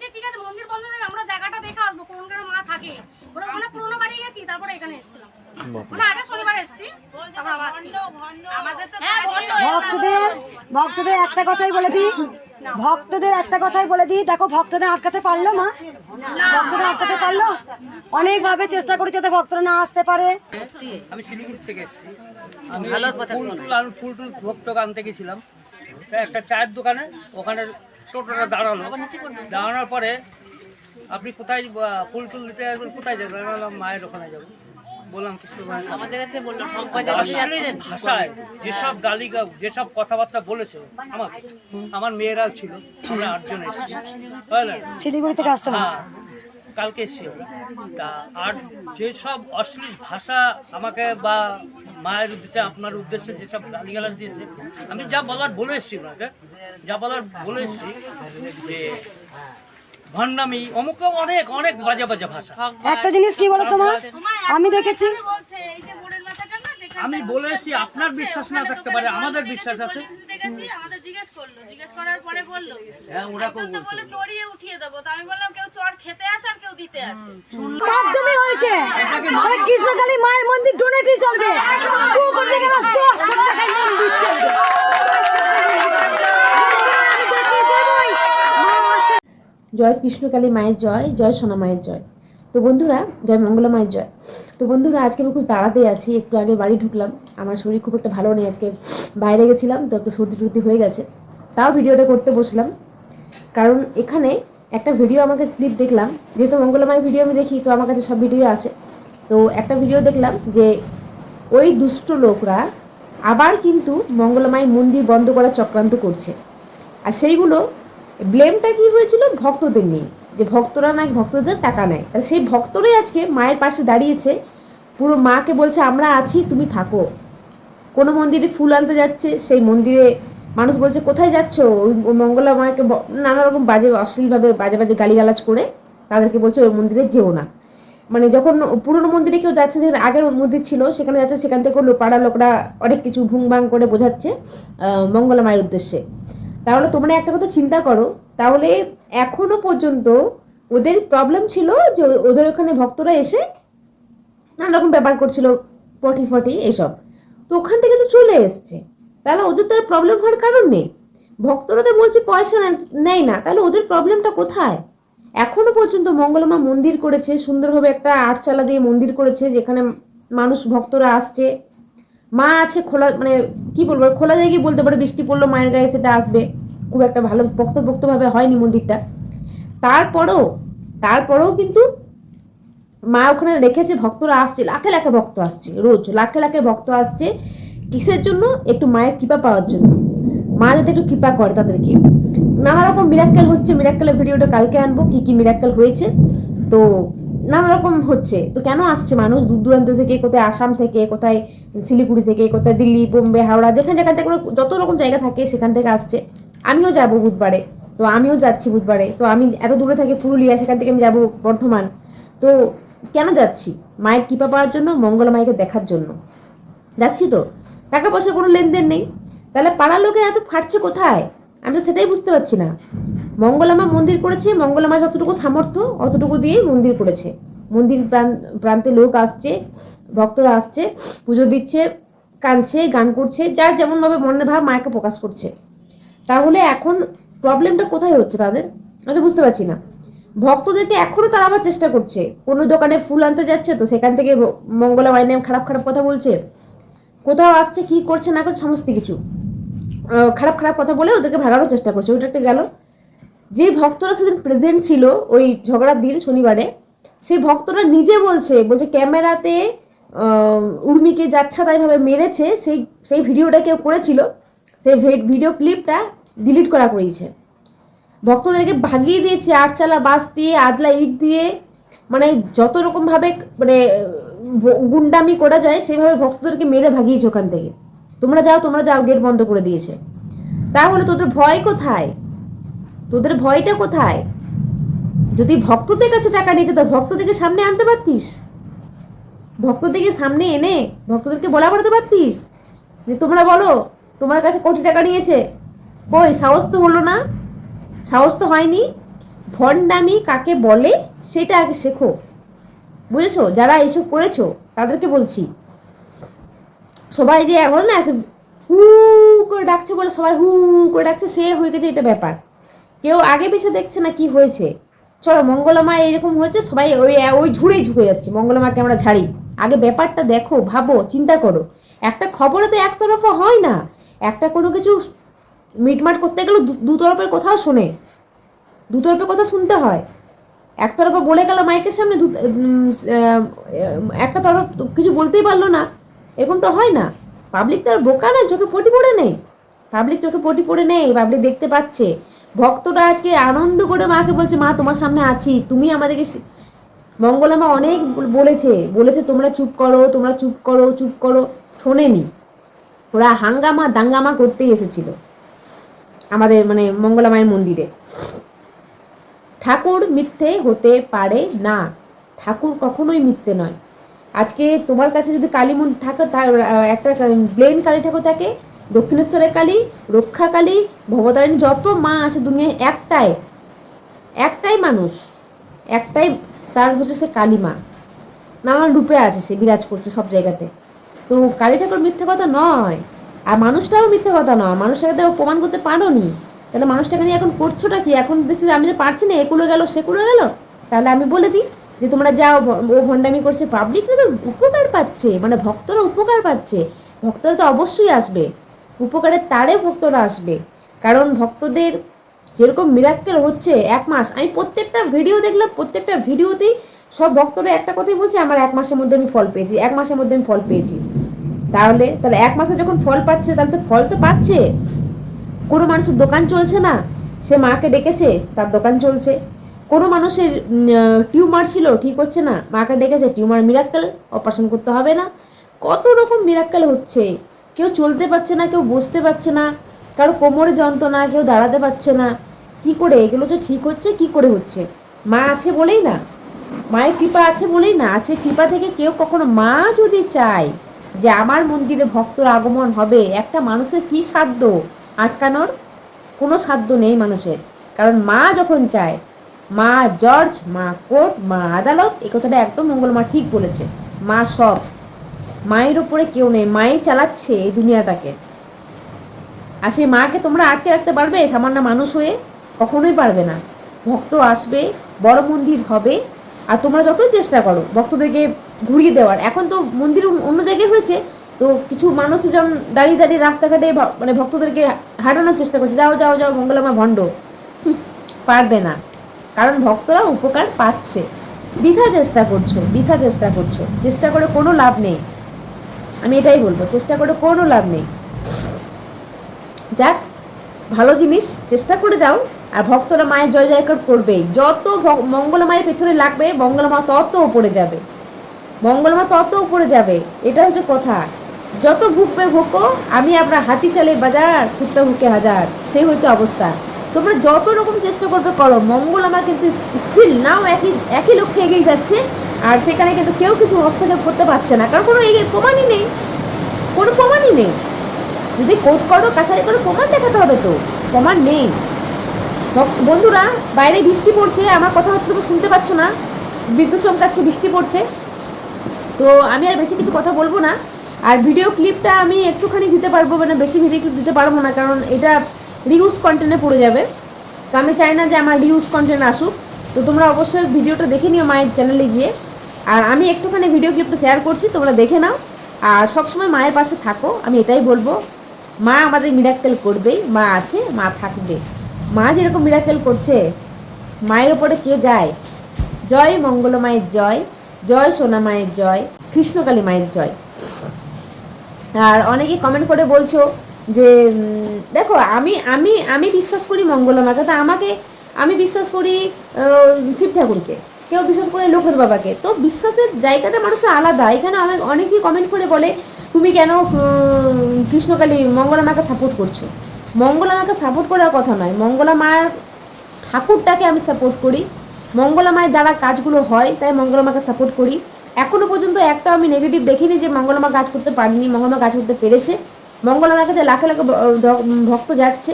যে ঠিক আছে মন্দির বন্ধ থাকে আমরা জায়গাটা দেখে আসব কোন গ্রামে মা থাকে। বলে ওখানে পুরোনো বাড়ি গেছি তারপরে এখানে এসেছিলাম। মানে আগে শনিবার এসেছি। হ্যাঁ, ভক্তদের ভক্তদের একটা কথাই বলে দিই। ভক্তদের একটা কথাই বলে দিই। দেখো ভক্তদের আটকাতে পারল মা? ভক্তদের আটকাতে পারল? অনেক ভাবে চেষ্টা করি যাতে ভক্তরা না আসতে পারে। আমি শিলিগুড়ি থেকে এসেছি। আমি ফুল টুল ভক্ত আনতে গেছিলাম। তা একটা চায়ের দোকানে ওখানে টোটোটা দাঁড়াল। দাঁড়ানোর পরে আপনি কোথায় ফুল টুল দিতে আসবেন কোথায় যাবেন? মায়ের ওখানে যাব। বললাম কিছু আমাদের বলল ভাষায় যেসব গালি যেসব কথাবার্তা বলেছে আমাকে আমার মেয়েরাও ছিল আমরা আটজন এসেছি। বুঝলেন? শিলিগুড়ি থেকে আসছো হ্যাঁ। কালকে এসছি তা আর যেসব অশ্লীল ভাষা আমাকে বা মায়ের উদ্দেশ্যে আপনার উদ্দেশ্যে যেসব গালিগালাজ দিয়েছে আমি যা বলার বলে এসেছি ওনাকে যা বলার বলে এসেছি যে ভণ্ডামি অমুক অনেক অনেক বাজে বাজে ভাষা। একটা জিনিস কি বলো তোমার? আমি দেখেছি। আমি বলে এসেছি আপনার বিশ্বাস না থাকতে পারে আমাদের বিশ্বাস আছে দেখেছি আমাদের জিজ্ঞেস করল জিজ্ঞেস করার পরে বলল হ্যাঁ চড়িয়ে উঠিয়ে দেবো। তো আমি বললাম কেউ চড় খেতে আসে আর কেউ দিতে আসে। একদমই হয়েছে। আরে কৃষ্ণকালী মায়ের মন্দির ডোনেটই চলবে। কু করতে গেলে চল, প্রত্যেকের মন্দির চলবে। জয় কৃষ্ণকালী মায়ের জয় জয় সোনা মায়ের জয়। তো বন্ধুরা জয় মঙ্গলা মায়ের জয়। তো বন্ধুরা আজকে আমি খুব তাড়াতে আছি একটু আগে বাড়ি ঢুকলাম। আমার শরীর খুব একটা ভালো নেই আজকে। বাইরে গেছিলাম তো একটু সর্দি টর্দি হয়ে গেছে। তাও ভিডিওটা করতে বসলাম। কারণ এখানে একটা ভিডিও আমাকে ক্লিপ দেখলাম, যেহেতু মঙ্গলা মায়ের ভিডিও আমি দেখি, তো আমার কাছে সব ভিডিও আসে তো একটা ভিডিও দেখলাম যে ওই দুষ্ট লোকরা আবার কিন্তু মঙ্গলা মায়ের মন্দির বন্ধ করার চক্রান্ত করছে। আর সেইগুলো ব্লেমটা কি হয়েছিল? ভক্তদের নিয়ে। যে ভক্তরা না ভক্তদের টাকা নেয়। তাহলে সেই ভক্তরাই আজকে মায়ের পাশে দাঁড়িয়েছে। পুরো মাকে বলছে, আমরা আছি, তুমি থাকো। কোনো মন্দিরে ফুল আনতে যাচ্ছে, সেই মন্দিরে মানুষ বলছে, কোথায় যাচ্ছ? ওই মঙ্গলা মাকে নানা রকম বাজে, অশ্লীলভাবে বাজে বাজে গালিগালাজ করে তাদেরকে বলছে, ওই মন্দিরে যেও না। মানে যখন পুরনো মন্দিরে কেউ যাচ্ছে, যেখানে আগের মন্দির ছিল, সেখানে যাচ্ছে, সেখান থেকে পাড়ার লোকরা অনেক কিছু ভুংবাং করে বোঝাচ্ছে মঙ্গলা মায়ের উদ্দেশ্যে। তাহলে তোমরা একটা কথা চিন্তা করো, তাহলে এখনও পর্যন্ত ওদের প্রবলেম ছিল যে ওদের ওখানে ভক্তরা এসে নানা রকম ব্যাপার করছিল, পটি ফটি, এসব। তো ওখান থেকে তো চলে এসছে। তাহলে ওদের তো প্রবলেম হওয়ার কারণ নেই? ভক্তরা তো বলছে পয়সা নেয় না। তাহলে ওদের প্রবলেমটা কোথায়? এখনও পর্যন্ত মঙ্গলমা মন্দির করেছে, সুন্দরভাবে একটা আটচালা দিয়ে মন্দির করেছে, যেখানে মানুষ, ভক্তরা আসছে। মা আছে খোলা মানে কি বলব, খোলা জায়গায় বলতে পারে, বৃষ্টি পড়ল, মায়ের গায়ে সেটা আসবে। খুব একটা ভালো ভক্ত ভক্তভাবে হয়নি মন্দিরটা। তারপরেও তারপরেও কিন্তু মা ওখানে রেখেছে, ভক্তরা আসছে, লাখে লাখে ভক্ত আসছে, রোজ। লাখে লাখে ভক্ত আসছে। কিসের জন্য? একটু মায়ের কৃপা পাওয়ার জন্য। মা যাতে একটু কৃপা করে তাদেরকে। নানা রকম মিরাক্কেল হচ্ছে। মিরাক্কেলের ভিডিওটা কালকে আনব। কি কি মিরাক্কেল হয়েছে? তো নানা রকম হচ্ছে। তো কেন আসছে মানুষ? দূর দূরান্ত থেকে, কোথায় আসাম থেকে, কোথায় শিলিগুড়ি থেকে, কোথায় দিল্লি, বোম্বে, হাওড়া, যেখানে যেখান থেকে যত রকম জায়গা থাকে, সেখান থেকে আসছে। আমিও যাব বুধবারে। তো আমিও যাচ্ছি বুধবারে। তো আমি এত দূরে থাকি পুরুলিয়া, সেখান থেকে আমি যাব বর্ধমান। তো কেন যাচ্ছি? মায়ের কৃপা পাওয়ার জন্য, মঙ্গলা মাইকে দেখার জন্য। যাচ্ছি তো? টাকা পয়সার কোনো লেনদেন নেই। তাহলে পাড়ার লোকে এত ফাটছে কোথায়? আমি তো সেটাই বুঝতে পারছি না। মঙ্গলামা মন্দির করেছে মঙ্গলামা যতটুকু সামর্থ্য অতটুকু দিয়েই মন্দির করেছে। মন্দির প্রান- প্রান্তে লোক আসছে, ভক্তরা আসছে, পুজো দিচ্ছে, কাঁদছে, গান করছে, যার যেমনভাবে মনের ভাব মাকে প্রকাশ করছে। তাহলে এখন প্রবলেমটা কোথায় হচ্ছে তাদের? আমি তো বুঝতে পারছি না। ভক্তদেরকে এখনও তারা আবার চেষ্টা করছে। কোনো দোকানে ফুল আনতে যাচ্ছে তো সেখান থেকে মঙ্গলা মায়ের নামে খারাপ খারাপ কথা বলছে। কোথাও আসছে, কি করছে, না করছে, সমস্ত কিছু। খারাপ খারাপ কথা বলে ওদেরকে ভাগানোর চেষ্টা করছে। ওইটা একটা গেল। যে ভক্তরা সেদিন প্রেজেন্ট ছিল ওই ঝগড়ার দিন, শনিবারে, সেই ভক্তরা নিজে বলছে বলছে ক্যামেরাতে উর্মিকে যাচ্ছাতাইভাবে মেরেছে, সেই সেই ভিডিওটা কেউ করেছিল, সেই ভিডিও ক্লিপটা ডিলিট করা করেছে। ভক্তদেরকে ভাগিয়ে দিয়েছে, আটচালা বাস দিয়ে, আদলা ইট দিয়ে মানে যত রকমভাবে মানে গুন্ডামি করা যায়, সেভাবে ভক্তদেরকে মেরে ভাগিয়েছে ওখান থেকে। তোমরা যাও তোমরা যাও, গেট বন্ধ করে দিয়েছে। তাহলে তোদের ভয় কোথায়? তোদের ভয়টা কোথায়? যদি ভক্তদের কাছে টাকা নিয়েছে, তো ভক্তদেরকে সামনে আনতে পারতিস? ভক্তদেরকে সামনে এনে ভক্তদেরকে বলা করতে পারতিস? যে তোমরা বলো, তোমার কাছে কোটি টাকা নিয়েছে। কই, সাহস তো হলো না? সাহস তো হয়নি? ভণ্ডামি কাকে বলে, সেটা আগে শেখো। বুঝেছ? যারা এইসব করেছ, তাদেরকে বলছি। সবাই যে এখন না হু করে ডাকছে বলে সবাই হু করে ডাকছে, সে হয়ে গেছে এটা ব্যাপার। কেউ আগে পিছিয়ে দেখছে না কি হয়েছে। চলো, মঙ্গলমা এরকম হয়েছে, সবাই ওই ওই ঝুড়েই ঝুঁকে যাচ্ছে, মঙ্গলমাকে আমরা ঝাড়ি। আগে ব্যাপারটা দেখো, ভাবো, চিন্তা করো। একটা খবরে তো একতরফা হয় না। একটা কোনো কিছু মিটমাট করতে গেলে দু- দু কথাও শোনে। দু তরফের কথা শুনতে হয়। একতরফা বলে গেল মাইকের সামনে একটা তরফ কিছু বলতেই পারল না। এরকম তো হয় না। পাবলিক তো আর বোকা না চোখে পটি পড়ে নেই। পাবলিক চোখে পটি পড়ে নেই পাবলিক দেখতে পাচ্ছে। ভক্তরা আজকে আনন্দ করে মাকে বলছে, মা, তোমার সামনে আছি। তুমি আমাদেরকে মঙ্গলামা অনেক বলেছে। বলেছে, তোমরা চুপ করো, তোমরা চুপ করো চুপ করো। শোনেনি। ওরা হাঙ্গামা দাঙ্গামা করতেই এসেছিল। আমাদের মানে মঙ্গলামায়ের মন্দিরে। ঠাকুর মিথ্যে হতে পারে না। ঠাকুর কখনোই মিথ্যে নয়। আজকে তোমার কাছে যদি কালী মন্দির থাকে তার একটা ব্লেন কালী ঠাকুর থাকে, দক্ষিণেশ্বরের কালী, রক্ষা কালী, ভবতারিণী, যত মা আছে দুনিয়ায়, একটাই একটাই মানুষ, একটাই তার হচ্ছে সে কালী মা। নানান রূপে আছে সে, বিরাজ করছে সব জায়গাতে। তো কালী ঠাকুর মিথ্যে কথা নয়। আর মানুষটাও মিথ্যে কথা নয়। মানুষটাকে তো প্রমাণ করতে পারো নি তাহলে মানুষটাকে নিয়ে এখন করছোটা কি? এখন দেখছি আমি যে পারছি না একুলো গেল সেকুলো গেল। তাহলে আমি বলে দিই যে তোমরা যাও ও ভণ্ডামি করছে পাবলিক তো উপকার পাচ্ছে মানে ভক্তরা উপকার পাচ্ছে। ভক্তরা তো অবশ্যই আসবে, উপকারের তারে ভক্তরা আসবে। কারণ ভক্তদের যেরকম মিরাক্কেল হচ্ছে, এক মাস, আমি প্রত্যেকটা ভিডিও দেখলাম, প্রত্যেকটা ভিডিওতেই সব ভক্তরা একটা কথাই বলছে, আমার এক মাসের মধ্যে আমি ফল পেয়েছি, এক মাসের মধ্যে আমি ফল পেয়েছি। তাহলে তাহলে এক মাসে যখন ফল পাচ্ছে, তাহলে তো ফল তো পাচ্ছে। কোনো মানুষের দোকান চলছে না? সে মাকে ডেকেছে, তার দোকান চলছে। কোনো মানুষের টিউমার ছিল, ঠিক হচ্ছে না। মাকে ডেকেছে, টিউমার মিরাক্কেল অপারেশন করতে হবে না। কত রকম মিরাক্কেল হচ্ছে। কেউ চলতে পারছে না, কেউ বসতে পারছে না। কারও কোমরে যন্ত্রণা, কেউ দাঁড়াতে পারছে না। কি করে? এগুলো তো ঠিক হচ্ছে, কি করে হচ্ছে? মা আছে বলেই না। মায়ের কৃপা আছে বলেই না। আছে কৃপা থেকে কেউ কখনো মা যদি চায় যে আমার মন্দিরে ভক্তর আগমন হবে, একটা মানুষের কি সাধ্য? আটকানোর কোনো সাধ্য নেই মানুষের। কারণ মা যখন চায়, মা জর্জ মা কোর্ট, মা আদালত, এই কথাটা একদম মঙ্গলমা ঠিক বলেছে। মা সব। মায়ের উপরে কেউ নেই, মাই চালাচ্ছে এই দুনিয়াটাকে। আর সেই মাকে তোমরা আটকে রাখতে পারবে, সামান্য মানুষ হয়ে কখনোই পারবে না। ভক্ত আসবে, বড় মন্দির হবে, আর তোমরা যতই চেষ্টা করো ভক্তদেরকে ঘুরিয়ে দেওয়ার। এখন তো মন্দির অন্য জায়গায় হয়েছে তো কিছু মানুষ যেমন দাঁড়িয়ে দাঁড়িয়ে রাস্তাঘাটে মানে ভক্তদেরকে হাঁটানোর চেষ্টা করছে, যাও যাও যাও, মঙ্গলমা ভণ্ড। পারবে না। কারণ ভক্তরা উপকার পাচ্ছে। বৃথা চেষ্টা করছ, বৃথা চেষ্টা করছ। চেষ্টা করে কোনো লাভ নেই। আমি এটাই বলব, চেষ্টা করে কোনো লাভ নেই। যাক, ভালো জিনিস, চেষ্টা করে যাও। আর ভক্তরা মায়ের জয় জয়কার করবে যত ভ- মঙ্গলা মায়ের পেছনে লাগবে, মঙ্গলা মা তত উপরে যাবে। মঙ্গলা মা তত উপরে যাবে। এটা হচ্ছে কথা। যত ভুকবে ভুকো আমি আপনার হাতি চালে বাজার কুত্তা ভুকে হাজার। সেই হচ্ছে অবস্থা। তোমরা যত রকম চেষ্টা করবে করো। মঙ্গল আমার কিন্তু স্টিল নাও একই একই লক্ষ্যে এগিয়ে যাচ্ছে। আর সেখানে কিন্তু কেউ কিছু হস্তক্ষেপ করতে পারছে না। কারণ কোনো এগিয়ে, প্রমাণই নেই। কোনো প্রমাণই নেই। যদি কোর্ট করো কাছারি করো, প্রমাণ দেখাতে হবে তো। প্রমাণ নেই। বন্ধুরা, বাইরে বৃষ্টি পড়ছে। আমার কথা হয়তো তুমি শুনতে পাচ্ছ না। বিদ্যুৎ চমকাচ্ছে, বৃষ্টি পড়ছে। তো আমি আর বেশি কিছু কথা বলব না। আর ভিডিও ক্লিপটা আমি একটুখানি দিতে পারব মানে বেশি ভিডিও ক্লিপ দিতে পারব না, কারণ এটা রিউজ কন্টেন্টে পড়ে যাবে। তো আমি চাই না যে আমার রিউজ কন্টেন্ট আসুক। তো তোমরা অবশ্যই ভিডিওটা দেখে নিও মায়ের চ্যানেলে গিয়ে। আর আমি একটুখানি ভিডিও ক্লিপটা শেয়ার করছি, তোমরা দেখে নাও। আর সবসময় মায়ের পাশে থাকো, আমি এটাই বলব। মা আমাদের মিরাক্কেল করবেই, মা আছে, মা থাকবে। মা যেরকম মিরাক্কেল করছে, মায়ের ওপরে কে যায়? জয় মঙ্গল মায়ের জয় জয় সোনা মায়ের জয়, কৃষ্ণকালী মায়ের জয়। আর অনেকে কমেন্ট করে বলছো যে দেখো, আমি আমি আমি বিশ্বাস করি মঙ্গলা মাকে তা আমাকে, আমি বিশ্বাস করি শিব ঠাকুরকে। কেউ বিশ্বাস করে লোকের বাবাকে। তো বিশ্বাসের জায়গাটা মানুষের আলাদা। এখানে অনেক, অনেকেই কমেন্ট করে বলে, তুমি কেন কৃষ্ণকালী মঙ্গলা মাকে সাপোর্ট করছ? মঙ্গলা মাকে সাপোর্ট করার কথা নয়। মঙ্গলা মার ঠাকুরটাকে আমি সাপোর্ট করি। মঙ্গলা মায়ের দ্বারা কাজগুলো হয়, তাই মঙ্গলা মাকে সাপোর্ট করি। এখনও পর্যন্ত একটা আমি নেগেটিভ দেখিনি যে মঙ্গলা মা কাজ করতে পারিনি মঙ্গলা মা কাজ করতে পেরেছে। মঙ্গলা মাকে যে লাখে লাখে ভক্ত যাচ্ছে,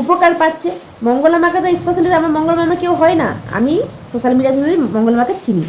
উপকার পাচ্ছে। মঙ্গলা মাকে তো স্পেশালি আমার মঙ্গলা মামা কেউ হয় না। আমি সোশ্যাল মিডিয়া থেকে মঙ্গলা মাকে চিনি।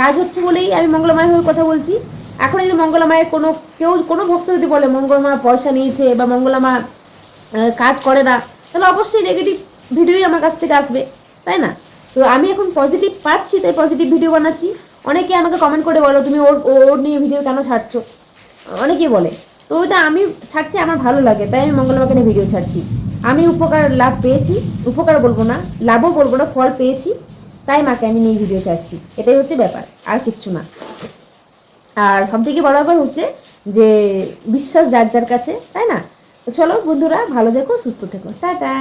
কাজ হচ্ছে বলেই আমি মঙ্গলা মায়ের হয়ে কথা বলছি। এখন যদি মঙ্গলা মায়ের কোনো কেউ, কোনো ভক্ত যদি বলে মঙ্গলা মা পয়সা নিয়েছে বা মঙ্গলা মা কাজ করে না, তাহলে অবশ্যই নেগেটিভ ভিডিওই আমার কাছ থেকে আসবে, তাই না? তো আমি এখন পজিটিভ পাচ্ছি, তাই পজিটিভ ভিডিও বানাচ্ছি। অনেকে আমাকে কমেন্ট করে বলো, তুমি ওর ওর নিয়ে ভিডিও কেন ছাড়ছো? অনেকেই বলে। তো ওইটা আমি ছাড়ছি, আমার ভালো লাগে, তাই আমি মঙ্গলবারকে নিয়ে ভিডিও ছাড়ছি। আমি উপকার, লাভ পেয়েছি, উপকার বলব না, লাভও বলব না, ফল পেয়েছি, তাই মাকে আমি নিয়ে ভিডিও ছাড়ছি। এটাই হচ্ছে ব্যাপার, আর কিচ্ছু না। আর সব থেকে বড় ব্যাপার হচ্ছে যে, বিশ্বাস যার যার কাছে, তাই না? তো চলো বন্ধুরা, ভালো দেখো সুস্থ থেকো। টাটা!